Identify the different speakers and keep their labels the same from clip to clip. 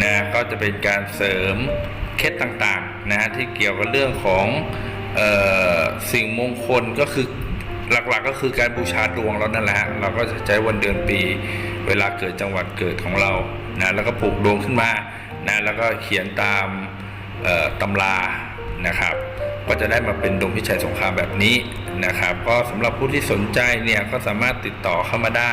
Speaker 1: นะก็จะเป็นการเสริมเคล็ดต่างๆนะฮะที่เกี่ยวกับเรื่องของออสิ่งมงคลก็คือหลักๆก็คือการบูชาดวงเรานั่นแหละ เราก็จะใช้วันเดือนปี เวลาเกิดจังหวัดเกิดของเรานะแล้วก็ปลูกดวงขึ้นมานะแล้วก็เขียนตามตำรานะครับก็จะได้มาเป็นดวงพิชัยสงครามแบบนี้นะครับ ก็สำหรับผู้ที่สนใจเนี่ยก็สามารถติดต่อเข้ามาได้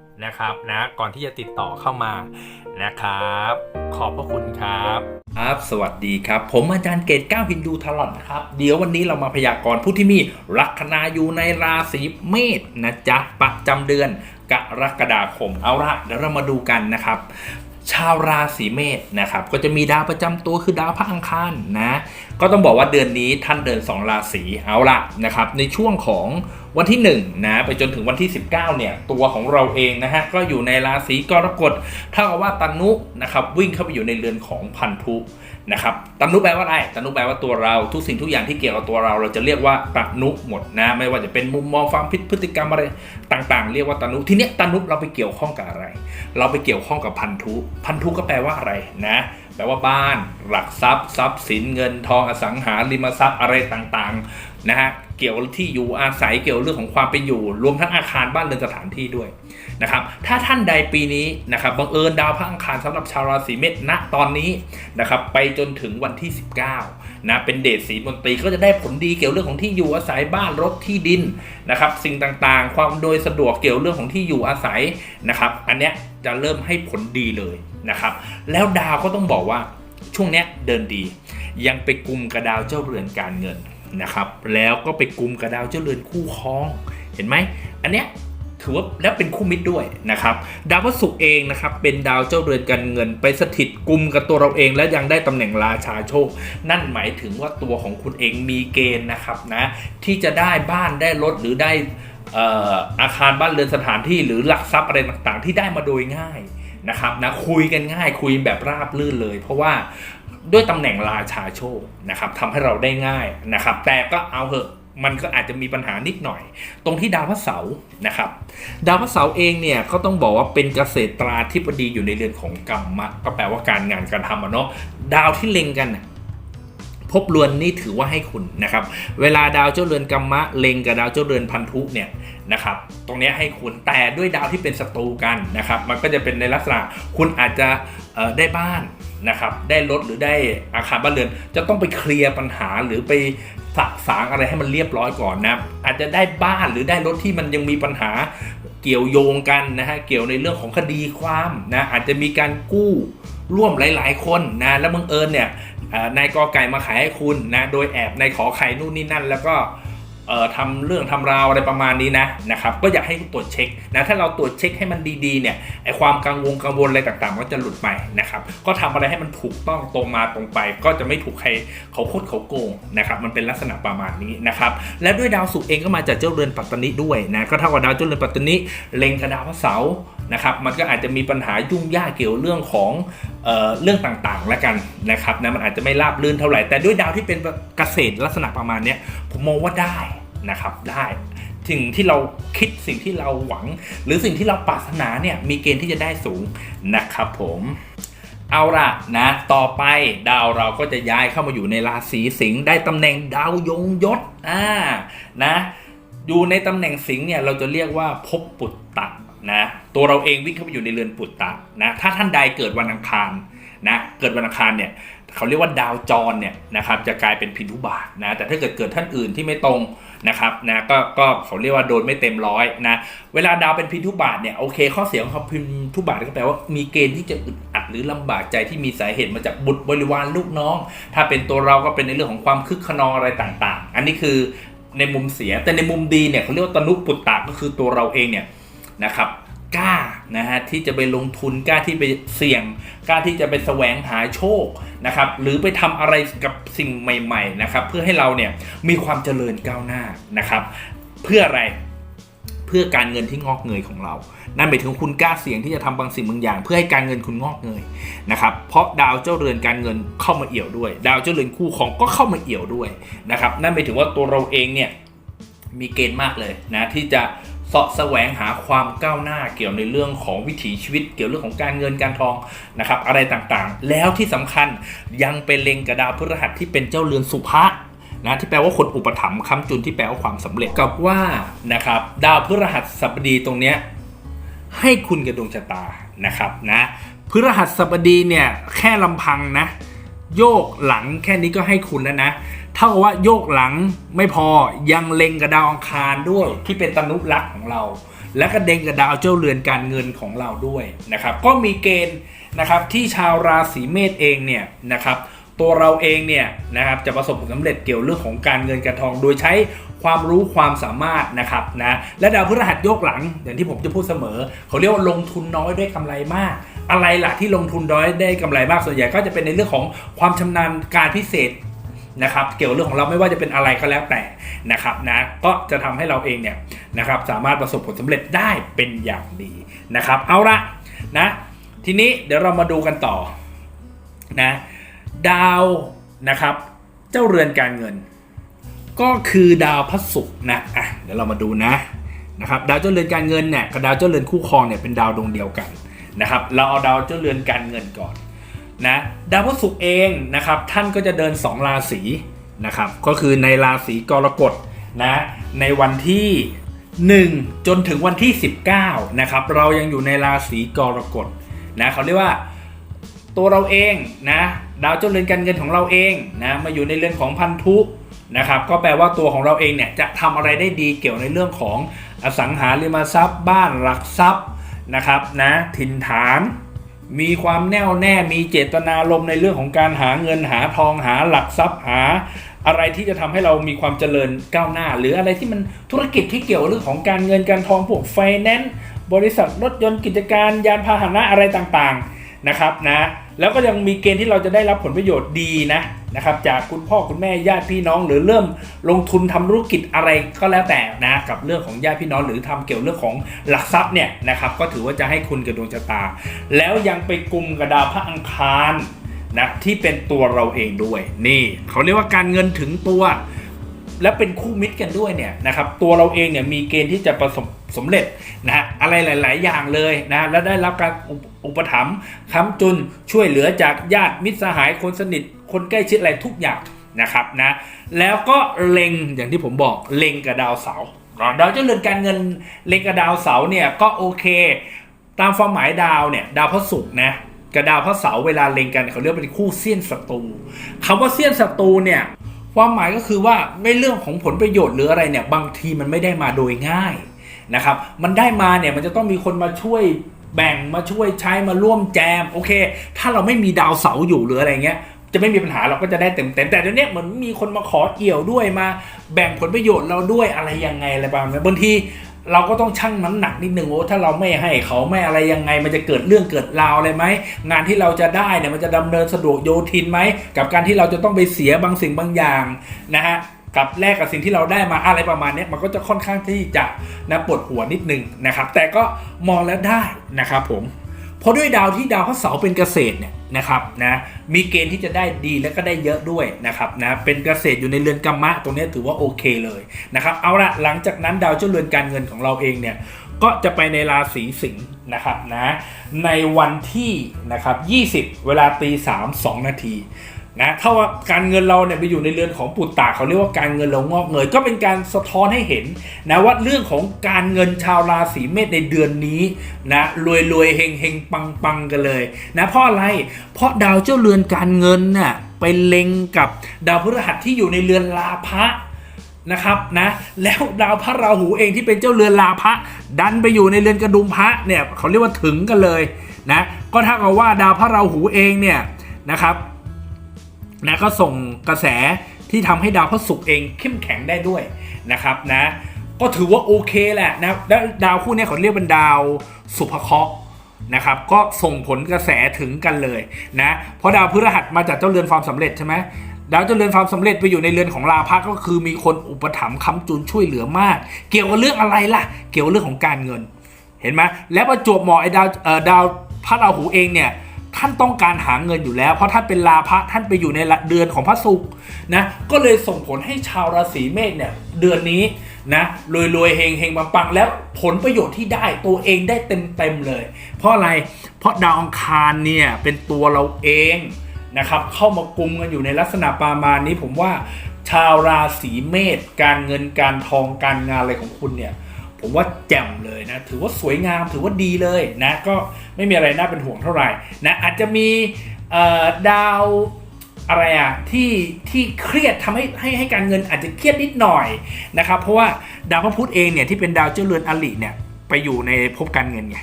Speaker 1: นะครับนะก่อนที่จะติดต่อเข้ามานะครับ ขอบพระคุณครับครับสวัสดีครับ ผมอาจารย์เกตก้าวฮินดูทลอดนะครับ เดี๋ยววันนี้เรามาพยากรณ์ผู้ที่มีลัคนาอยู่ในราศีเมษนะจ๊ะประจำเดือนกรกฎาคมเอาละเดี๋ยวเรามาดูกันนะครับชาวราศีเมษนะครับก็จะมีดาวประจำตัวคือดาวพระอังคารนะก็ต้องบอกว่าเดือนนี้ท่านเดิน 2 ราศีเอาละนะครับในช่วงของ วันที่1นะไปจนถึงวันที่ 19เนี่ยตัวของเราเองนะฮะก็อยู่ในราศีกรกฎเท่ากับว่าตนุนะครับวิ่งเข้าไปอยู่ในเรือนของพันธุนะครับตนุแปลว่าอะไรตนุแปลว่าตัวเราทุกสิ่งทุกอย่างที่เกี่ยวกับตัวเราเราจะเรียกว่าตนุหมดนะไม่ว่าจะเป็นมุมมองความพิพฤติกรรมอะไรต่างๆ เรียกว่าตนุทีเนี้ยตนุเราไปเกี่ยวข้องกับอะไร เราไปเกี่ยวข้องกับพันธุพันธุก็แปลว่าอะไรนะแปลว่าบ้าน หลักทรัพย์ ทรัพย์สินเงินทองอสังหาริมทรัพย์อะไรต่างๆ นะฮะเกี่ยวที่อยู่อาศัยเกี่ยวเรื่องของความเป็นอยู่ รวมทั้งอาคารบ้านเรือนสถานที่ด้วยนะครับถ้าท่านใดปีนี้นะครับบังเอิญดาวพระอังคารสำหรับชาวราศีเมษณตอนนี้นะครับไปจนถึงวันที่ 19นะเป็นเดชสีมนตรีก็จะได้ผลดีเกี่ยวเรื่องของที่อยู่อาศัยบ้านรถที่ดินนะครับสิ่งต่างๆ ความโดยสะดวกเกี่ยวเรื่องของที่อยู่อาศัยนะครับอันเนี้ยจะเริ่มให้ผลดีเลยนะครับแล้วดาวก็ต้องบอกว่าช่วงเนี้ยเดินดี ยังไปกลุ่มกระดาวเจ้าเรือนการเงิน นะครับ แล้วก็ไปกลุ่มกระดาวเจ้าเรือนคู่ครอง เห็นไหม อันเนี้ยถือว่าแล้วเป็นคู่มิตรด้วยนะครับ ดาวพฤหัสเองนะครับเป็นดาวเจ้าเรือนการเงิน ไปสถิตกลุ่มกับตัวเราเอง และยังได้ตำแหน่งราชาโชค นั่นหมายถึงว่าตัวของคุณเองมีเกณฑ์นะครับนะที่จะได้บ้านได้รถหรือได้เอ่ออาคารบ้านเรือนสถานที่หรือหลักทรัพย์อะไรต่างๆ ที่ได้มาโดยง่ายนะครับนะคุยกันง่ายคุยแบบราบลื่นเลย เพราะว่า ด้วยตำแหน่งราชาโชคนะครับทำให้เราได้ง่ายนะครับ แต่ก็เอาเหอะมันก็อาจจะมีปัญหานิดหน่อย ตรงที่ดาวพระเสาร์นะครับ ดาวพระเสาร์เองเนี่ยก็ต้องบอกว่าเป็นเกษตราธิบดีอยู่ในเรือนของกรรมะก็แปลว่าการงานการทำอะเนาะดาวที่เล็งกัน น่ะภพเรือนนี่ถือว่าให้คุณนะครับ เวลาดาวเจ้าเรือนกรรมะเล็งกับดาวเจ้าเรือนพันธุเนี่ยนะครับ ตรงนี้ให้คุณแต่ด้วยดาวที่เป็นศัตรูกันนะครับ มันก็จะเป็นในลักษณะคุณอาจจะได้บ้านนะครับ ได้รถหรือได้อาคารบ้านเรือน จะต้องไปเคลียร์ปัญหาหรือไปสะสางอะไรให้มันเรียบร้อยก่อนนะอาจจะได้บ้านหรือได้รถที่มันยังมีปัญหาเกี่ยวโยงกันนะฮะเกี่ยวในเรื่องของคดีความนะอาจจะมีการกู้ ร่วมหลาย ๆ คนนะแล้วบังเอิญเนี่ยนายกอไก่มาขายให้คุณนะโดยแอบนายขอไข่นู่นนี่นั่น แล้วก็ทำเรื่องทำราวอะไรประมาณนี้นะนะครับก็อยากให้ตรวจเช็คนะถ้าเราตรวจเช็คให้มันดีๆเนี่ยไอความกังวลกังวลอะไรต่างๆ ก็จะหลุดไปนะครับก็ทำอะไรให้มันถูกต้องตรงมาตรงไป ก็จะไม่ถูกใครเขาโคดเขาโกงนะครับมันเป็นลักษณะประมาณนี้นะครับและด้วยดาวศุกร์เองก็มาจากเจ้าเรือนปัตตนิด้วยนะก็เท่ากับดาวเจ้าเรือนปัตตนิเล็งกับดาวพระเสาร์ นะครับมันก็อาจจะมีปัญหายุ่งยากเกี่ยวเรื่องของเออเรื่องต่างๆแล้วกันนะครับนะมันอาจจะไม่ราบรื่นเท่าไหร่ แต่ด้วยดาวที่เป็นเกษตรลักษณะประมาณนี้ผมมองว่าได้นะครับได้สิ่งที่เราคิดสิ่งที่เราหวัง หรือสิ่งที่เราปรารถนาเนี่ยมีเกณฑ์ที่จะได้สูงนะครับผมเอาละนะต่อไปดาวเราก็จะย้ายเข้ามาอยู่ในราศีสิงห์ได้ตำแหน่งดาวยงยศอ่านะอยู่ในตำแหน่งสิงห์เนี่ยเราจะเรียกว่าภพปุตตะ นะตัวเราเองวิ่งเข้าไปอยู่ในเรือนปุตตะนะถ้าท่านใดเกิดวันอังคารนะเกิดวันอังคารเนี่ยเขาเรียกว่าดาวจรเนี่ยนะครับจะกลายเป็นพินทุบาทนะแต่ถ้าเกิดเกิดท่านอื่นที่ไม่ตรงนะครับนะก็ก็เขาเรียกว่าโดนไม่เต็มร้อยนะเวลาดาวเป็นพินทุบาทเนี่ยโอเค ข้อเสียของเขาพินทุบาทก็แปลว่ามีเกณฑ์ที่จะอึดอัดหรือลำบากใจที่มีสาเหตุมาจากบุตรบริวารลูกน้อง ถ้าเป็นตัวเราก็เป็นในเรื่องของความคึกขนองอะไรต่างๆ อันนี้คือในมุมเสียแต่ในมุมดีเนี่ยเขาเรียกว่าตนุปุตตะก็คือตัวเราเองเนี่ย นะครับกล้านะฮะที่จะไปลงทุนกล้าที่ไปเสี่ยงกล้าที่จะไปแสวงหาโชคนะครับหรือไปทำอะไรกับสิ่งใหม่ๆนะครับเพื่อให้เราเนี่ยมีความเจริญก้าวหน้านะครับเพื่ออะไรเพื่อการเงินที่งอกเงยของเรา นั่นหมายถึงคุณกล้าเสี่ยงที่จะทำบางสิ่งบางอย่าง เพื่อให้การเงินคุณงอกเงยนะครับเพราะดาวเจ้าเรือนการเงินเข้ามาเอี่ยวด้วย ดาวเจ้าเรือนคู่ของก็เข้ามาเอี่ยวด้วยนะครับนั่นหมายถึงว่าตัวเราเองเนี่ยมีเกณฑ์มากเลยนะที่จะ สาะแสวงหาความก้าวหน้าเกี่ยวในเรื่องของวิถีชีวิต เกี่ยวเรื่องของการเงินการทองนะครับอะไรต่างๆ แล้วที่สำคัญยังเป็นเล็งกับดาวพฤหัสที่เป็นเจ้าเรือนสุภะนะที่แปลว่าคนอุปถัมภ์ค้ำจุนที่แปลว่าความสำเร็จกับว่านะครับดาวพฤหัสบดีตรงเนี้ยให้คุณกับดวงชะตานะครับนะพฤหัสบดีเนี่ยแค่ลำพังนะโยกหลังแค่นี้ก็ให้คุณแล้วนะ เท่ากับว่าโยกหลังไม่พอยังเล็งกับดาวอังคารด้วย ที่เป็นตนุรักษ์ของเรา และก็เด็งกับดาวเจ้าเรือนการเงินของเราด้วยนะครับ ก็มีเกณฑ์นะครับที่ชาวราศีเมษเองเนี่ยนะครับ ตัวเราเองเนี่ยนะครับจะประสบผลสำเร็จเกี่ยวเรื่องของการเงินการทอง โดยใช้ความรู้ความสามารถนะครับนะและดาวพฤหัสโยกหลังอย่างที่ผมจะพูดเสมอ เขาเรียกว่าลงทุนน้อยได้กำไรมาก อะไรล่ะที่ลงทุนน้อยได้กำไรมากส่วนใหญ่ก็จะเป็นในเรื่องของความชำนาญการพิเศษ นะครับเกี่ยวเรื่องของเราไม่ว่าจะเป็นอะไรก็แล้วแต่นะครับนะก็จะทำให้เราเองเนี่ยนะครับสามารถประสบผลสำเร็จได้เป็นอย่างดีนะครับ เอาละนะทีนี้เดี๋ยวเรามาดูกันต่อนะดาวนะครับ เจ้าเรือนการเงิน ก็คือดาวพระศุกร์นะอะเดี๋ยวเรามาดูนะนะครับดาวเจ้าเรือนการเงินเนี่ยกับดาวเจ้าเรือนคู่ครองเนี่ยเป็นดาวดวงเดียวกันนะครับ เราเอาดาวเจ้าเรือนการเงินก่อน นะดาวพระศุกร์เองนะครับท่านก็จะเดิน 2 ราศีนะครับก็คือในราศีกรกฎนะในวันที่ 1 จนถึงวันที่ 19นะครับเรายังอยู่ในราศีกรกฎนะเขาเรียกว่าตัวเราเองนะดาวเจ้าเรือนการเงินของเราเองนะมาอยู่ในเรือนของพันธุนะครับก็แปลว่าตัวของเราเองเนี่ยจะทำอะไรได้ดีเกี่ยวในเรื่องของอสังหาริมทรัพย์ บ้านหลักทรัพย์นะครับนะถิ่นฐาน มีความแน่วแน่มีเจตนารมณ์ในเรื่องของการหาเงินหาทองหาหลักทรัพย์หา อะไรที่จะทำให้เรามีความเจริญก้าวหน้า หรืออะไรที่มันธุรกิจที่เกี่ยวเรื่องของการเงินการทองพวกไฟแนนซ์บริษัทรถยนต์กิจการยานพาหนะอะไรต่างๆนะครับนะแล้วก็ยังมีเกณฑ์ที่เราจะได้รับผลประโยชน์ดีนะ นะครับจากคุณพ่อคุณแม่ญาติพี่น้อง หรือเริ่มลงทุนทำธุรกิจอะไรก็แล้วแต่นะกับเรื่องของญาติพี่น้องหรือทำเกี่ยวเรื่องของหลักทรัพย์เนี่ยนะครับก็ถือว่าจะให้คุณกับดวงชะตา แล้วยังไปกลุ่มกับดาวพระอังคารนะที่เป็นตัวเราเองด้วย นี่เขาเรียกว่าการเงินถึงตัว และเป็นคู่มิตรกันด้วยเนี่ยนะครับตัวเราเองเนี่ยมีเกณฑ์ที่จะประสบ สำเร็จนะฮะอะไรหลาย ๆ อย่างเลยนะและได้รับการอุปอุปถัมภ์ค้ำจุนช่วยเหลือจากญาติมิตรสหายคนสนิท คนใกล้ชิดอะไรทุกอย่างนะครับนะแล้วก็เล็งอย่างที่ผมบอกเล็งกับดาวเสาร์ดาวเจ้าเรือนการเงินเล็งกับดาวเสาร์เนี่ยก็โอเค ตามความหมายดาวเนี่ยดาวพระศุกร์นะกับดาวพระเสาร์เวลาเล็งกันเขาเรียกเป็นคู่เสี้ยนศัตรูคำว่าเสี้ยนศัตรูเนี่ย
Speaker 2: ความหมายก็คือว่าไม่เรื่องของผลประโยชน์หรืออะไรเนี่ยบางทีมันไม่ได้มาโดยง่าย นะครับ มันได้มาเนี่ยมันจะต้องมีคนมาช่วยแบ่งมาช่วยใช้มาร่วมแจมโอเค ถ้าเราไม่มีดาวเสาอยู่หรืออะไรเงี้ยจะไม่มีปัญหาเราก็จะได้เต็มเต็มแต่เดี๋ยวนี้เหมือนมีคนมาขอเกี่ยวด้วยมา แบ่งผลประโยชน์เราด้วยอะไรยังไงอะไรประมาณนี้บางทีเราก็ต้องชั่งน้ำหนักนิดนึงโอ้ถ้าเราไม่ให้เขาไม่อะไรยังไง มันจะเกิดเรื่องเกิดราวอะไรไหมงานที่เราจะได้เนี่ยมันจะดำเนินสะดวกโยทินไหมกับการที่เราจะต้องไปเสียบางสิ่งบางอย่างนะฮะ กับแลกกับสิ่งที่เราได้มาอะไรประมาณนี้มันก็จะค่อนข้างที่จะนะปวดหัวนิดนึงนะครับ แต่ก็มองแล้วได้นะครับผมเพราะด้วยดาวที่ดาวพระเสาร์เป็นเกษตรเนี่ยนะครับนะมีเกณฑ์ที่จะได้ดีและก็ได้เยอะด้วยนะครับนะเป็นเกษตรอยู่ในเรือนกรรมะตรงนี้ถือว่าโอเคเลยนะครับเอาละหลังจากนั้นดาวเจ้าเรือนการเงินของเราเองเนี่ยก็จะไปในราศีสิงห์นะครับนะในวันที่นะครับ20 เวลาตี3 2นาที นะถ้าว่าการเงินเราเนี่ยไปอยู่ในเรือนของปุตตะเขาเรียกว่าการเงินเรางอกเงยก็เป็นการสะท้อนให้เห็นนะว่าเรื่องของการเงินชาวราศีเมษในเดือนนี้นะรวยรวยเฮงเฮงปังปังกันเลยนะเพราะอะไรเพราะดาวเจ้าเรือนการเงินน่ะไปเล็งกับดาวพฤหัสที่อยู่ในเรือนลาภะนะครับนะแล้วดาวพระราหูเองที่เป็นเจ้าเรือนลาภะดันไปอยู่ในเรือนกระดุมพระเนี่ยเขาเรียกว่าถึงกันเลยนะก็ถ้ากับว่าดาวพระราหูเองเนี่ยนะครับ นะก็ส่งกระแสที่ทำให้ดาวพระศุกร์เองเข้มแข็งได้ด้วยนะครับนะก็ถือว่าโอเคแหละนะแล้วดาวคู่นี้เขาเรียกเป็นดาวสุภเคราะห์นะครับก็ส่งผลกระแสถึงกันเลยนะเพราะดาวพฤหัสมาจากเจ้าเรือนความสำเร็จใช่ไหมดาวเจ้าเริญความสำเร็จไปอยู่ในเรือนของลาภะก็คือมีคนอุปถัมภ์ค้ำจุนช่วยเหลือมาก เกี่ยวกับเรื่องอะไรล่ะ เกี่ยวกับเรื่องของการเงิน เห็นไหมแล้วประจวบเหมาะไอ้ดาวเอ่อดาวพระราหูเองเนี่ย ท่านต้องการหาเงินอยู่แล้ว เพราะท่านเป็นลาภะท่านไปอยู่ในเดือนของพระศุกร์นะก็เลยส่งผลให้ชาวราศีเมษเนี่ยเดือนนี้นะรวยรวยเฮงเฮงปังปังแล้วผลประโยชน์ที่ได้ตัวเองได้เต็มเต็มเลย เพราะอะไรเพราะดาวอังคารเนี่ยเป็นตัวเราเองนะครับเข้ามากุมกันอยู่ในลักษณะประมาณนี้ผมว่าชาวราศีเมษการเงินการทองการงานอะไรของคุณเนี่ย ผมว่าแจ่มเลยนะ ถือว่าสวยงามถือว่าดีเลยนะ ก็ไม่มีอะไรน่าเป็นห่วงเท่าไหร่นะอาจจะมีดาวอะไรอะที่ที่เครียดทำให้ให้ให้การเงินอาจจะเครียดนิดหน่อยนะครับ เพราะว่าดาวพระพุธเองเนี่ยที่เป็นดาวเจ้าเรือนอลิเนี่ยไปอยู่ในภพการเงินไง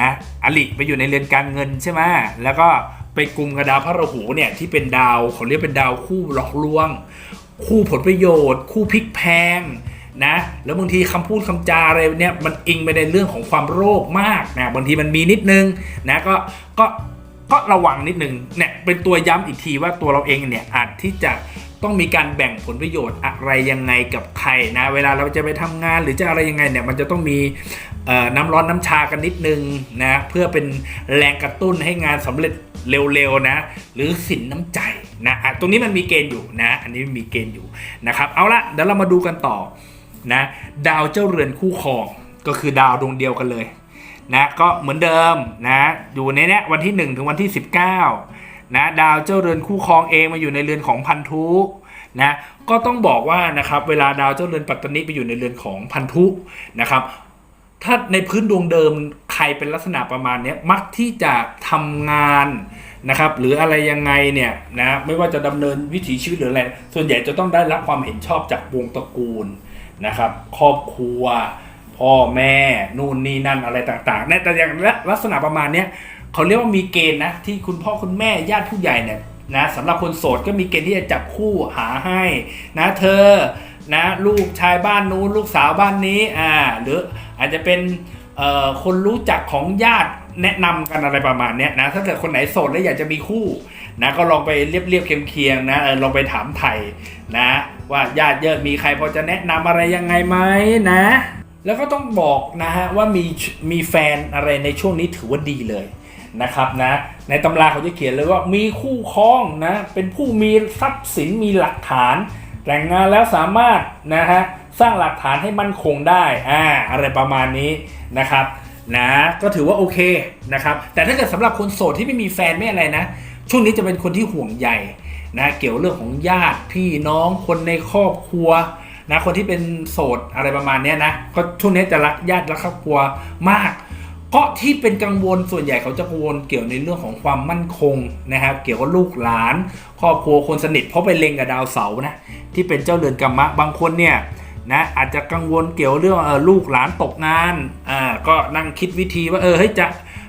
Speaker 2: นะอลิไปอยู่ในเรือนการเงินใช่ไหมแล้วก็ไปกลุ่มกับดาวพระราหูเนี่ยที่เป็นดาวเขาเรียกเป็นดาวคู่หลอกลวง คู่ผลประโยชน์ คู่พลิกแพง นะแล้วบางทีคำพูดคำจาอะไรเนี่ยมันอิงไปในเรื่องของความโลภมากนะบางทีมันมีนิดนึงนะก็ก็ก็ระวังนิดนึงเนี่ยเป็นตัวย้ำอีกทีว่าตัวเราเองเนี่ยอาจที่จะต้องมีการแบ่งผลประโยชน์อะไรยังไงกับใครนะ เวลาเราจะไปทำงานหรือจะอะไรยังไงเนี่ยมันจะต้องมีน้ำร้อนน้ำชากันนิดนึงนะเพื่อเป็นแรงกระตุ้นให้งานสำเร็จเร็วๆนะ หรือสินน้ำใจนะะตรงนี้มันมีเกณฑ์อยู่นะ อันนี้มีเกณฑ์อยู่นะครับ เอาละเดี๋ยวเรามาดูกันต่อ นะดาวเจ้าเรือนคู่ครองก็คือดาวดวงเดียวกันเลยนะก็เหมือนเดิมนะอยู่ในเนี้ยวันที่ 1 ถึงวันที่ 19นะดาวเจ้าเรือนคู่ครองเองมาอยู่ในเรือนของพันธุนะก็ต้องบอกว่านะครับเวลาดาวเจ้าเรือนปัตตนิไปอยู่ในเรือนของพันธุนะครับถ้าในพื้นดวงเดิมใครเป็นลักษณะประมาณนี้มักที่จะทำงานนะครับหรืออะไรยังไงเนี่ยนะไม่ว่าจะดำเนินวิถีชีวิตหรืออะไรส่วนใหญ่จะต้องได้รับความเห็นชอบจากวงตระกูล นะครับครอบครัว พ่อแม่นู่นนี่นั่นอะไรต่างๆเนี่ยแต่อย่างลักษณะประมาณเนี้ยเขาเรียกว่ามีเกณฑ์นะที่คุณพ่อคุณแม่ญาติผู้ใหญ่เนี่ยนะสำหรับคนโสดก็มีเกณฑ์ที่จะจับคู่หาให้นะเธอนะลูกชายบ้านนู้นลูกสาวบ้านนี้อ่าหรืออาจจะเป็นคนรู้จักของญาติแนะนำกันอะไรประมาณนี้นะถ้าเกิดคนไหนโสดแล้วอยากจะมีคู่นะก็ลองไปเรียบเรียบเคียงๆนะเออลองไปถามไทยนะ ว่าญาติเยอะมีใครพอจะแนะนำอะไรยังไงไหมนะ แล้วก็ต้องบอกนะฮะว่ามีมีแฟนอะไรในช่วงนี้ถือว่าดีเลยนะครับนะในตำราเขาจะเขียนเลยว่ามีคู่ครองนะเป็นผู้มีทรัพย์สินมีหลักฐาน แต่งงานแล้วสามารถนะฮะสร้างหลักฐานให้มั่นคงได้อ่าอะไรประมาณนี้นะครับนะก็ถือว่าโอเคนะครับแต่ถ้าเกิดสำหรับคนโสดที่ไม่มีแฟนไม่อะไรนะ ช่วงนี้จะเป็นคนที่ห่วงใย นะเกี่ยวเรื่องของญาติพี่น้องคนในครอบครัวนะคนที่เป็นโสดอะไรประมาณนี้นะก็ช่วงนี้จะรักญาติรักครอบครัวมากก็ที่เป็นกังวลส่วนใหญ่เขาจะกังวลเกี่ยวในเรื่องของความมั่นคงนะครับ เกี่ยวกับลูกหลาน ครอบครัวคนสนิทเพราะไปเล็งกับดาวเสาร์นะที่เป็นเจ้าเรือนกรรมะบางคนเนี่ยนะอาจจะกังวลเกี่ยวเรื่องเออลูกหลานตกงานอ่าก็นั่งคิดวิธีว่าเออเฮ้ยจะ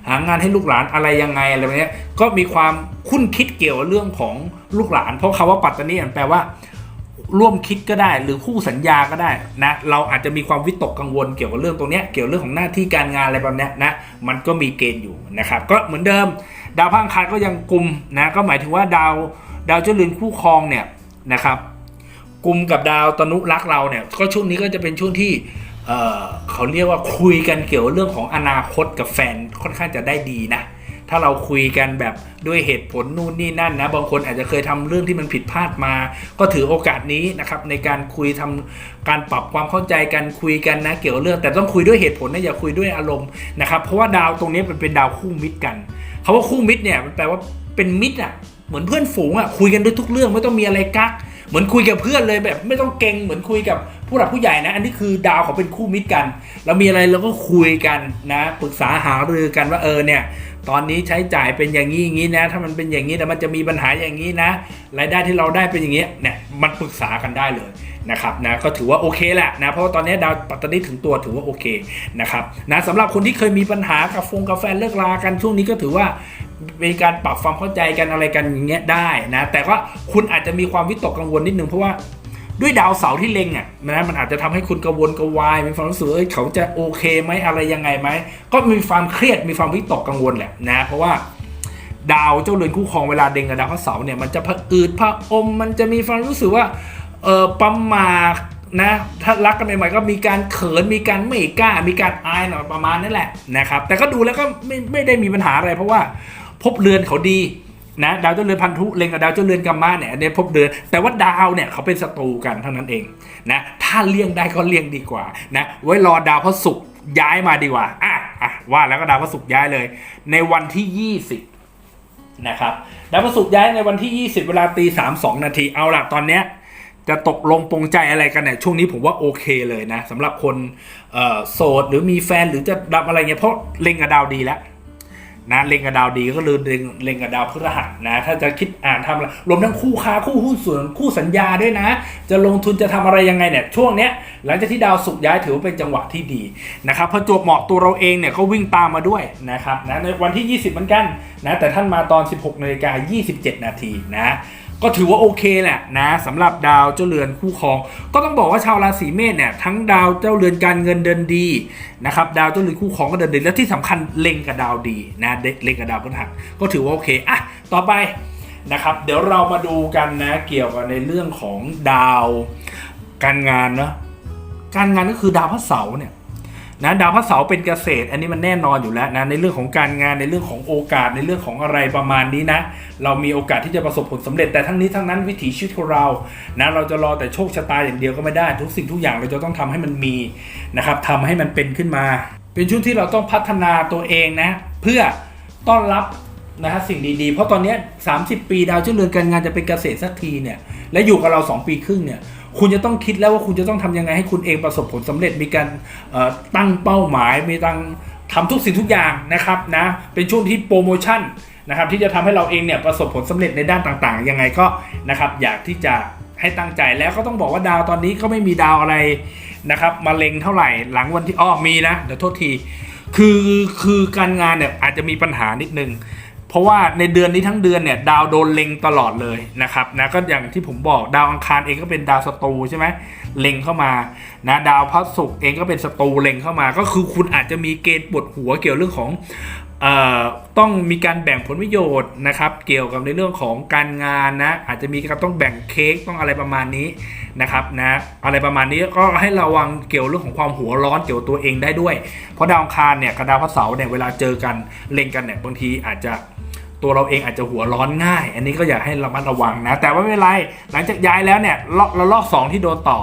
Speaker 2: หางานให้ลูกหลานอะไรยังไงอะไรแบบนี้ก็มีความคุ้นคิดเกี่ยวกับเรื่องของลูกหลาน เพราะคาว่าปัตตานีแปลว่า ร่วมคิดก็ได้หรือคู่สัญญาก็ได้นะเราอาจจะมีความวิตกกังวลเกี่ยวกับเรื่องตรงนี้เกี่ยวเรื่องของหน้าที่การงานอะไรแบบนี้นะมันก็มีเกณฑ์อยู่นะครับก็เหมือนเดิม ดาวพังคารก็ยังกลุ่มนะก็หมายถึงว่าดาวดาวเจ้าเรือนคู่ครองเนี่ยนะครับกลุ่มกับดาวตนุรักเราเนี่ยก็ช่วงนี้ก็จะเป็นช่วงที่ เเขาเรียกว่าคุยกันเกี่ยวเรื่องของอนาคตกับแฟนค่อนข้างจะได้ดีนะ ถ้าเราคุยกันแบบด้วยเหตุผลนู่นนี่นั่นนะ บางคนอาจจะเคยทำเรื่องที่มันผิดพลาดมา ก็ถือโอกาสนี้นะครับในการคุยทำการปรับความเข้าใจกันคุยกันนะ เกี่ยวเรื่องแต่ต้องคุยด้วยเหตุผลนะอย่าคุยด้วยอารมณ์นะครับเพราะว่าดาวตรงนี้มันเป็นดาวคู่มิตรกันคาว่าคู่มิตรเนี่ยมันแปลว่าเป็นมิตรอะเหมือนเพื่อนฝูงอะคุยกันด้วยทุกเรื่องไม่ต้องมีอะไรกักเหมือนคุยกับเพื่อนเลยแบบ ไม่ต้องเก่งเหมือนคุยกับ ผู้หลักผู้ใหญ่นะ อันนี้คือดาวเขาเป็นคู่มิตรกัน เรามีอะไรเราก็คุยกันนะปรึกษาหารือกันว่าเออเนี่ยตอนนี้ใช้จ่ายเป็นอย่างนี้อย่างนี้นะ ถ้ามันเป็นอย่างนี้แต่มันจะมีปัญหาอย่างนี้นะรายได้ที่เราได้เป็นอย่างนี้เนี่ยมันปรึกษากันได้เลยนะครับนะก็ถือว่าโอเคแหละนะเพราะว่าตอนนี้ดาวปัตตานีถึงตัวถือว่าโอเคนะครับนะสำหรับคนที่เคยมีปัญหากับฟงกาแฟนเลิกลากันช่วงนี้ก็ถือว่ามีการปรับความเข้าใจกันอะไรกันอย่างเงี้ยได้นะแต่ว่าคุณอาจจะมีความวิตกกังวลนิดนึงเพราะว่า ด้วยดาวเสาร์ที่เล็งอะนะมันอาจจะทำให้คุณกังวลกระวายมีความรู้สึกเอ้ยเขาจะโอเคไหมอะไรยังไงไหมก็มีความเครียดมีความวิตกกังวลแหละนะ เพราะว่าดาวเจ้าเรือนคู่ครองเวลาเด็งกับดาวพระเสาร์เนี่ยมันจะผะอืดผะอมมันจะมีความรู้สึกว่าเออประมาทนะถ้ารักกันใหม่ๆก็มีการเขินมีการไม่กล้า มีการอายหน่อยประมาณนั่นแหละนะครับแต่ก็ดูแล้วก็ไม่ไม่ได้มีปัญหาอะไรเพราะว่าพบเรือนเขาดี นะดาวเจ้าเรือนพันธุเล็งกับดาวเจ้าเรือนกัมมาเนี่ยอันนี้พบเรือน แต่ว่าดาวเนี่ยเขาเป็นศัตรูกันเท่านั้นเองนะถ้าเลี่ยงได้ก็เลี่ยงดีกว่านะไว้รอดาวพระศุกร์ย้ายมาดีกว่าอะอะว่าแล้วก็ดาวพระศุกร์ย้ายเลย ในวันที่ 20นะครับดาวพฤหัสย้ายในวันที่ 20 เวลาตีสามสองนาทีเอาล่ะตอนเนี้ยจะตกลงปรงใจอะไรกันเนี่ยช่วงนี้ผมว่าโอเคเลยนะสำหรับคนโสดหรือมีแฟนหรือจะดับอะไรเงี้ยเพราะเล็งกับดาวดีแล้ว นะเล็งกับดาวดีก็เลยเล็งเล็งกับดาวพฤหัสนะ ถ้าจะคิดอ่านทำอะไรรวมทั้งคู่ค้าคู่หุ้นส่วนคู่สัญญาด้วยนะ จะลงทุนจะทำอะไรยังไงเนี่ยช่วงเนี้ยหลังจากที่ดาวสุกร์ย้ายถือว่าเป็นจังหวะที่ดีนะครับพอจวบเหมาะตัวเราเองเนี่ยก็วิ่งตามมาด้วยนะครับนะในวันที่ 20 เหมือนกันนะแต่ท่านมาตอน 16นาฬิกา27 นาทีนะ ก็ถือว่าโอเคแหละนะสำหรับดาวเจ้าเรือนคู่ครอง ก็ต้องบอกว่าชาวราศีเมษเนี่ยทั้งดาวเจ้าเรือนการเงินเดินดีนะครับดาวเจ้าเรือนคู่ครองก็เดินดีและที่สำคัญเล็งกับดาวดีนะเล็งกับดาวพฤหัสก็ถือว่าโอเคอะต่อไปนะครับเดี๋ยวเรามาดูกันนะเกี่ยวกับในเรื่องของดาวการงานเนาะการงานก็คือดาวพระเสาร์เนี่ย นะดาวพระเสาร์เป็นเกษตร อันนี้มันแน่นอนอยู่แล้วนะในเรื่องของการงานในเรื่องของโอกาสในเรื่องของอะไรประมาณนี้นะ เรามีโอกาสที่จะประสบผลสำเร็จแต่ทั้งนี้ทั้งนั้นวิถีชีวิตของเรานะเราจะรอแต่โชคชะตาอย่างเดียวก็ไม่ได้ ทุกสิ่งทุกอย่างเราจะต้องทำให้มันมีนะครับทำให้มันเป็นขึ้นมา เป็นช่วงที่เราต้องพัฒนาตัวเองนะเพื่อต้อนรับนะฮะสิ่งดีๆ เพราะตอนนี้ 30 ปีดาวเจ้าเรือนการงานจะเป็นเกษตรสักทีเนี่ยและอยู่กับเรา 2 ปีครึ่งเนี่ย คุณจะต้องคิดแล้วว่าคุณจะต้องทำยังไงให้คุณเองประสบผลสำเร็จมีการตั้งเป้าหมายมีตั้งทำทุกสิ่งทุกอย่างนะครับนะเป็นช่วงที่โปรโมชั่นนะครับที่จะทำให้เราเองเนี่ยประสบผลสำเร็จในด้านต่างๆ ยังไงก็นะครับอยากที่จะให้ตั้งใจแล้วก็ต้องบอกว่าดาวตอนนี้ก็ไม่มีดาวอะไรนะครับมาเล็งเท่าไหร่หลังวันที่อ้อมีนะเดี๋ยวโทษทีคือคือการงานเนี่ยอาจจะมีปัญหานิดนึง เพราะว่าในเดือนนี้ทั้งเดือนเนี่ยดาวโดนเล็งตลอดเลยนะครับนะก็อย่างที่ผมบอกดาวอังคารเองก็เป็นดาวศัตรูใช่ไหมเล็งเข้ามานะดาวพระศุกร์เองก็เป็นศัตรูเล็งเข้ามา ก็คือคุณอาจจะมีเกณฑ์ปวดหัวเกี่ยวเรื่องของ ต้องมีการแบ่งผลประโยชน์นะครับ เกี่ยวกับในเรื่องของการงานนะ อาจจะมีการต้องแบ่งเค้กต้องอะไรประมาณนี้นะครับนะอะไรประมาณนี้ก็ให้ระวังเกี่ยวเรื่องของความหัวร้อนเกี่ยวตัวเองได้ด้วย เพราะดาวอังคารเนี่ยกับดาวพระเสาร์เนี่ยเวลาเจอกันเล็งกันเนี่ยบางทีอาจจะตัวเราเองอาจจะหัวร้อนง่าย อันนี้ก็อยากให้ระมัดระวังนะ แต่ว่าไม่เป็นไรหลังจากย้ายแล้วเนี่ยละระลอกสองที่โดนต่อ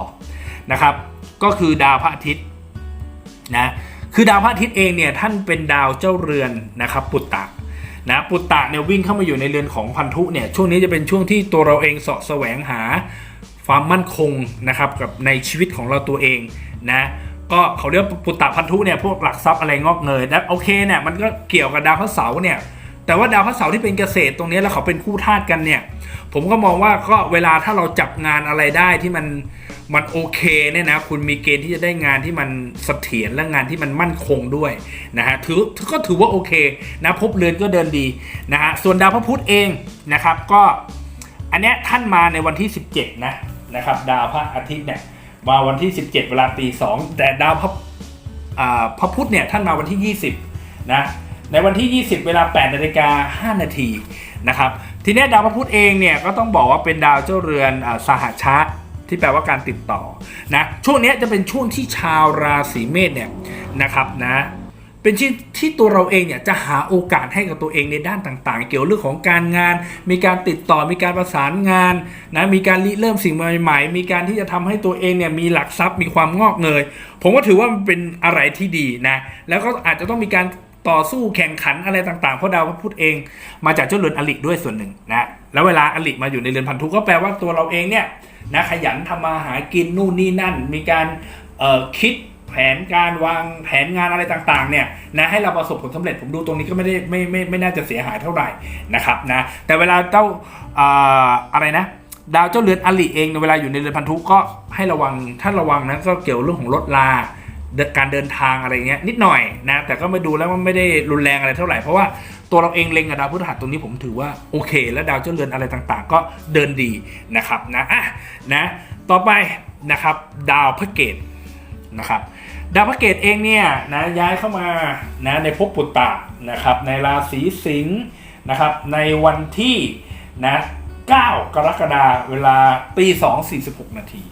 Speaker 2: นะครับ ก็คือดาวพระอาทิตย์นะ คือดาวพระอาทิตย์เองเนี่ยท่านเป็นดาวเจ้าเรือนนะครับปุตตะนะปุตตะเนี่ยวิ่งเข้ามาอยู่ในเรือนของพันธุเนี่ยช่วงนี้จะเป็นช่วงที่ตัวเราเองเสาะแสวงหาความมั่นคงนะครับกับในชีวิตของเราตัวเองนะก็เขาเรียกปุตตะพันธุเนี่ยพวกหลักทรัพย์อะไรงอกเงยแล้วโอเคเนี่ยมันก็เกี่ยวกับดาวพระเสาร์เนี่ยแต่ว่าดาวพระเสาร์ที่เป็นเกษตรตรงนี้แล้วเขาเป็นคู่ธาตุกันเนี่ยผมก็มองว่าก็เวลาถ้าเราจับงานอะไรได้ที่มัน มันโอเคเนี่ยนะคุณมีเกณฑ์ที่จะได้งานที่มันเสถียรและงานที่มันมั่นคงด้วยนะฮะถือก็ถือว่าโอเคนะภพเรือนก็เดินดีนะฮะส่วนดาวพระพุธเองนะครับก็อันเนี้ยท่านมาในวันที่ 17นะนะครับดาวพระอาทิตย์เนี่ยมาวันที่ 17 เวลาตีสองแต่ดาวพระอ่าพระพุธเนี่ยท่านมาวันที่ 20นะในวันที่ 20 เวลา8นาฬิกา5นาทีนะครับทีนี้ดาวพระพุธเองเนี่ยก็ต้องบอกว่าเป็นดาวเจ้าเรือนอาสหชาต ที่แปลว่าการติดต่อนะช่วงนี้จะเป็นช่วงที่ชาวราศีเมษเนี่ยนะครับนะเป็นที่ที่ตัวเราเองเนี่ยจะหาโอกาสให้กับตัวเองในด้านต่างๆ เกี่ยวเรื่องของการงาน มีการติดต่อมีการประสานงานนะมีการริเริ่มสิ่งใหม่ๆ มีการที่จะทำให้ตัวเองเนี่ยมีหลักทรัพย์มีความงอกเงยผมก็ถือว่ามันเป็นอะไรที่ดีนะแล้วก็อาจจะต้องมีการ ต่อสู้แข่งขันอะไรต่างๆเพราะดาวพระพุธเองมาจากเจ้าเรือนอลิด้วยส่วนหนึ่งนะแล้วเวลาอลิมาอยู่ในเรือนพันธุก็แปลว่าตัวเราเองเนี่ยนะขยันทำมาหากินนู่นนี่นั่น มีการคิดแผนการวางแผนงานอะไรต่างๆเนี่ยนะให้เราประสบผลสำเร็จผมดูตรงนี้ก็ไม่ได้ไม่ไม่ไม่น่าจะเสียหายเท่าไหร่นะครับนะแต่เวลาเจ้าออะไรนะดาวเจ้าเรือนอลิเองในเวลาอยู่ในเรือนพันธุก็ให้ระวังถ้าระวังนะก็เกี่ยวเรื่องของรถลา การเดินทางอะไรเงี้ยนิดหน่อยนะแต่ก็มาดูแล้วมันไม่ได้รุนแรงอะไรเท่าไหร่เพราะว่าตัวเราเองเล็งกับดาวพฤหัสตรงนี้ผมถือว่าโอเค และดาวเจ้าเรือนอะไรต่างๆ ก็เดินดีนะครับนะอะนะต่อไปนะครับดาวพระเกตนะครับดาวพระเกตเองเนี่ยนะย้ายเข้ามานะในภพปุตตะนะครับในราศีสิงห์นะครับในวันที่นะ9 กรกฎาคมเวลาตี2 46 นาที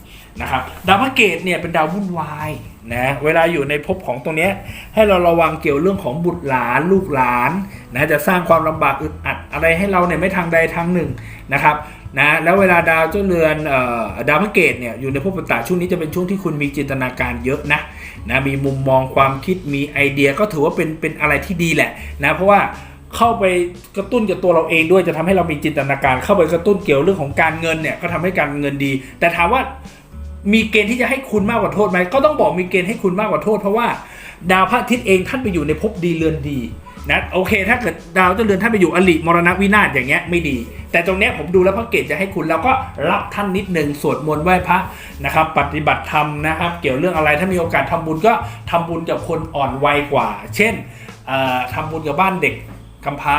Speaker 2: นะครับดาวพระเกตเนี่ยเป็นดาววุ่นวาย นะเวลาอยู่ในภพของตรงนี้ให้เราระวังเกี่ยวเรื่องของบุตรหลานลูกหลานนะจะสร้างความลำบากอึดอัดอะไรให้เราเนี่ยไม่ทางใดทางหนึ่งนะครับนะแล้วเวลาดาวเจ้าเรือนออดาวพระเกตเนี่ยอยู่ในภพปุตตะช่วงนี้จะเป็นช่วงที่คุณมีจินตนาการเยอะนะนะมีมุมมองความคิดมีไอเดียก็ถือว่าเป็นเป็นอะไรที่ดีแหละนะเพราะว่าเข้าไปกระตุ้นกับตัวเราเองด้วยจะทำให้เรามีจินตนาการ เข้าไปกระตุ้นเกี่ยวเรื่องของการเงินเนี่ยก็ทำให้การเงินดี แต่ถามว่า มีเกณฑ์ที่จะให้คุณมากกว่าโทษไหมก็ต้องบอกมีเกณฑ์ให้คุณมากกว่าโทษ เพราะว่าดาวพระอาทิตย์เองท่านไปอยู่ในภพดีเรือนดีนะโอเค ถ้าเกิดดาวเจ้าเรือนท่านไปอยู่อลิมรณวินาศอย่างเงี้ยไม่ดี แต่ตรงเนี้ยผมดูแล้วพระเกตจะให้คุณแล้วก็รับท่านนิดหนึ่งสวดมนต์ไหว้พระนะครับ ปฏิบัติธรรมนะครับ เกี่ยวเรื่องอะไรถ้ามีโอกาสทำบุญก็ทำบุญกับคนอ่อนวัยกว่า เช่นเอ่อทำบุญกับบ้านเด็กกำพร้า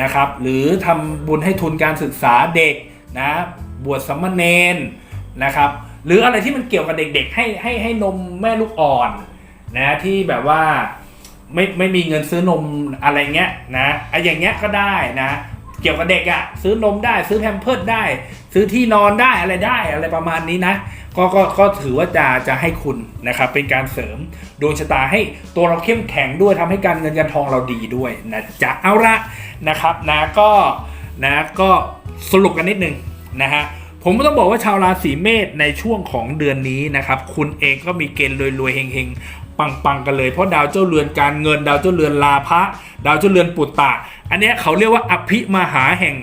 Speaker 2: นะครับ หรือทำบุญให้ทุนการศึกษาเด็กนะบวชสามเณรนะครับ หรืออะไรที่มันเกี่ยวกับเด็กๆ ให้ให้ให้นมแม่ลูกอ่อนนะที่แบบว่าไม่ไม่มีเงินซื้อนมอะไรเงี้ยนะไอ้อย่างเงี้ยก็ได้นะ เกี่ยวกับเด็กอะ่ะซื้อนมได้ซื้อแพมเพิร์ดได้ ซื้อที่นอนได้อะไรได้อะไรประมาณนี้นะก็ก็ก็ถือว่าจะจะให้คุณนะครับเป็นการเสริมดวงชะตาให้ตัวเราเข้มแข็งด้วยทำให้การเงินการทองเราดีด้วยนะจ๊ะเอาละนะครับนะก็นะก็สรุปกันนิดนึงนะฮะ ผมก็ต้องบอกว่าชาวราศีเมษในช่วงของเดือนนี้นะครับ คุณเองก็มีเกณฑ์รวยๆเฮงๆ ปังๆกันเลย เพราะดาวเจ้าเรือนการเงิน ดาวเจ้าเรือนลาภะดาวเจ้าเรือนปุตตะ อันนี้เขาเรียกว่าอภิมหาแห่ง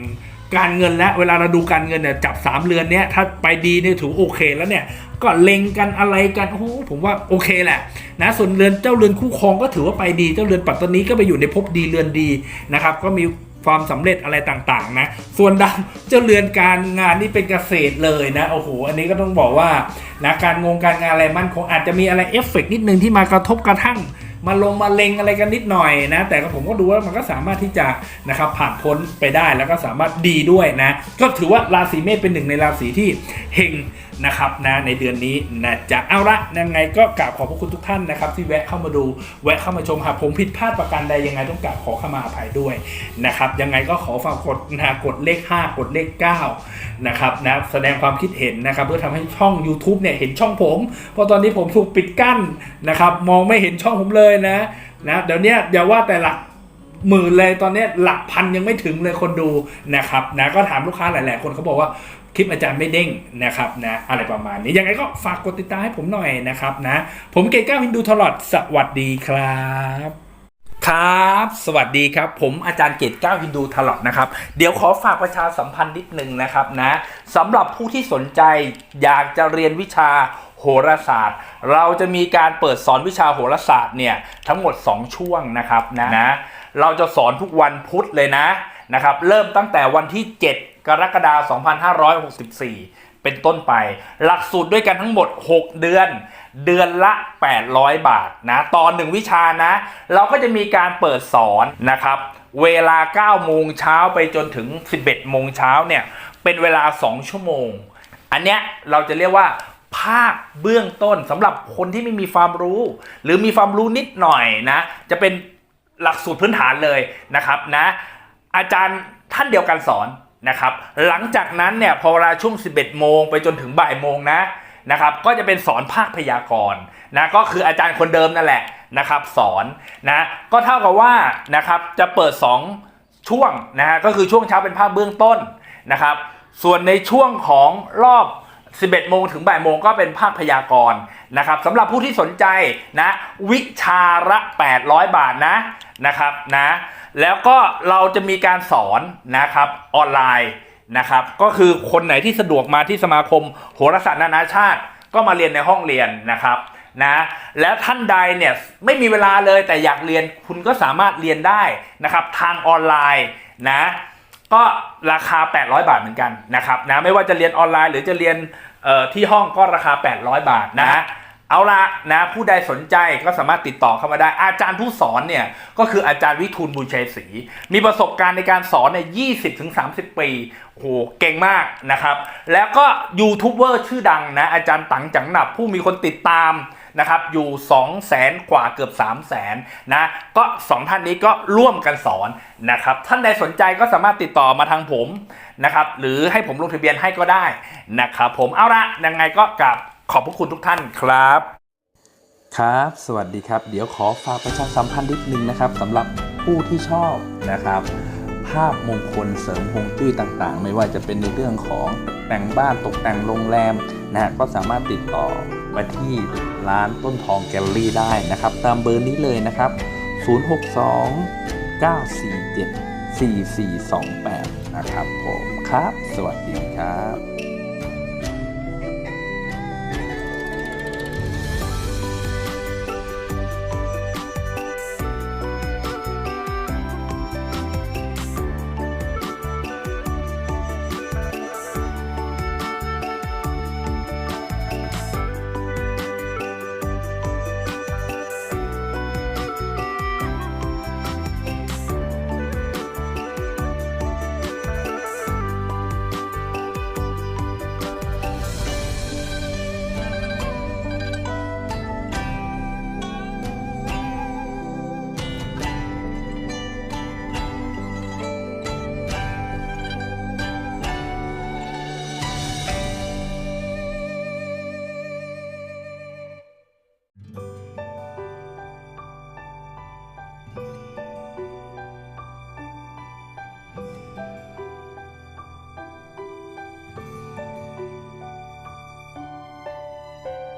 Speaker 2: การเงินและเวลาเราดูการเงินเนี่ยจับสามเรือนเนี้ยถ้าไปดีเนี่ยถือโอเคแล้วเนี่ยก็เล็งกันอะไรกันโอ้โหผมว่าโอเคแหละนะส่วนเรือนเจ้าเรือนคู่ครองก็ถือว่าไปดีเจ้าเรือนปัตตานีก็ไปอยู่ในภพดีเรือนดีนะครับก็มี ความสำเร็จอะไรต่างๆ นะ ส่วนดาวเจ้าเรือนการงานนี่เป็นเกษตรเลยนะโอ้โหอันนี้ก็ต้องบอกว่านะการงงการงานอะไรมั่นคงอาจจะมีอะไรเอฟเฟกต์นิดนึงที่มากระทบกระทั่งมาลงมาเล็งอะไรกันนิดหน่อยนะ แต่ก็ผมก็ดูว่ามันก็สามารถที่จะนะครับผ่านพ้นไปได้แล้วก็สามารถดีด้วยนะ ก็ถือว่าราศีเมษเป็นหนึ่งในราศีที่เฮง นะครับนะในเดือนนี้นะจะเอาละยังไงก็กราบขอบพระคุณทุกท่านนะครับ ที่แวะเข้ามาดูแวะเข้ามาชมหากผมผิดพลาดประการใดยังไงต้องกราบขอเข้ามาอภัยด้วยนะครับยังไงก็ขอฝากกดนะกดเลข 5 กดเลข9นะครับนะแสดงความคิดเห็นนะครับ เพื่อทำให้ช่อง YouTube เนี่ยเห็นช่องผม เพราะตอนนี้ผมถูกปิดกั้นนะครับมองไม่เห็นช่องผมเลยนะนะเดี๋ยวนี้อย่าว่าแต่หลักหมื่นเลยตอนนี้หลักพันยังไม่ถึงเลยคนดูนะครับนะก็ถามลูกค้าหลาย ๆ คนเขาบอกว่า คลิปอาจารย์ไม่เด้งนะครับนะอะไรประมาณนี้ยังไงก็ฝากกดติดตามให้ผมหน่อยนะครับนะผมเกก้าฮินดูทลอดสวัสดีครับครับ สวัสดีครับ ผมอาจารย์เกตก้าวฮินดูทลอดนะครับ เดี๋ยวขอฝากประชาสัมพันธ์นิดนึงนะครับนะสำหรับผู้ที่สนใจอยากจะเรียนวิชาโหราศาสตร์ เราจะมีการเปิดสอนวิชาโหราศาสตร์เนี่ยทั้งหมด 2 ช่วงนะครับนะนะ เราจะสอนทุกวันพุธเลยนะนะครับ เริ่มตั้งแต่วันที่ 7 กรกฎาคม 2564 เป็นต้นไป หลักสูตรด้วยกันทั้งหมด 6 เดือน เดือนละ 800 บาทนะตอนหนึ่งวิชานะ เราก็จะมีการเปิดสอนนะครับ เวลา 9 โมงเช้าไปจนถึง 11 โมงเช้าเนี่ย เป็นเวลา 2 ชั่วโมง อันเนี้ยเราจะเรียกว่าภาคเบื้องต้นสำหรับคนที่ไม่มีความรู้ หรือมีความรู้นิดหน่อยนะ จะเป็นหลักสูตรพื้นฐานเลยนะครับนะ อาจารย์ท่านเดียวกันสอน นะครับหลังจากนั้นเนี่ยพอเวลาช่วง 11 โมงไปจนถึงบ่ายโมงนะนะครับก็จะเป็นสอนภาคพยากรณ์นะก็คืออาจารย์คนเดิมนั่นแหละนะครับสอนนะก็เท่ากับว่านะครับจะเปิด 2 ช่วงนะฮะก็คือช่วงเช้าเป็นภาคเบื้องต้นนะครับส่วนในช่วงของรอบ 11 โมงถึงบ่ายโมงก็เป็นภาคพยากรณ์นะครับสำหรับผู้ที่สนใจนะวิชาละ 800 บาทนะนะครับนะ แล้วก็เราจะมีการสอนนะครับออนไลน์นะครับ ก็คือคนไหนที่สะดวกมาที่สมาคมโหราศาสตร์นานาชาติ ก็มาเรียนในห้องเรียนนะครับนะแล้วท่านใดเนี่ยไม่มีเวลาเลยแต่อยากเรียนคุณก็สามารถเรียนได้นะครับ ทางออนไลน์นะก็ราคา 800 บาทเหมือนกันนะครับนะไม่ว่าจะเรียนออนไลน์หรือจะเรียนที่ห้องก็ราคา 800 บาทนะ เอาละนะผู้ใดสนใจก็สามารถติดต่อเข้ามาได้ อาจารย์ผู้สอนเนี่ยก็คืออาจารย์วิทูลบุญชัยศรีมีประสบการณ์ในการสอนเนี่ย20ถึง30ปีโอ้โหเก่งมากนะครับ แล้วก็ยูทูบเบอร์ชื่อดังนะอาจารย์ตังจังหนับผู้มีคนติดตามนะครับอยู่2 0 0แสนกว่าเกือบ 3 0 0แสนนะก็ 2 ท่านนี้ก็ร่วมกันสอนนะครับท่านใดสนใจก็สามารถติดต่อมาทางผมนะครับหรือให้ผมลงทะเบียนให้ก็ได้นะครับผมเอาละยังไงก็กราบ ขอบพระคุณทุกท่านครับ
Speaker 3: ครับ สวัสดีครับ เดี๋ยวขอฝากประชาสัมพันธ์นิดนึงนะครับสำหรับผู้ที่ชอบนะครับ ภาพมงคลเสริมฮวงจุ้ยต่างๆ ไม่ว่าจะเป็นในเรื่องของแต่งบ้านตกแต่งโรงแรมนะฮะก็สามารถติดต่อมาที่ร้านต้นทองแกลเลอรี่ได้นะครับ ตามเบอร์นี้เลยนะครับ 062 947 4428 นะครับผมครับ สวัสดีครับ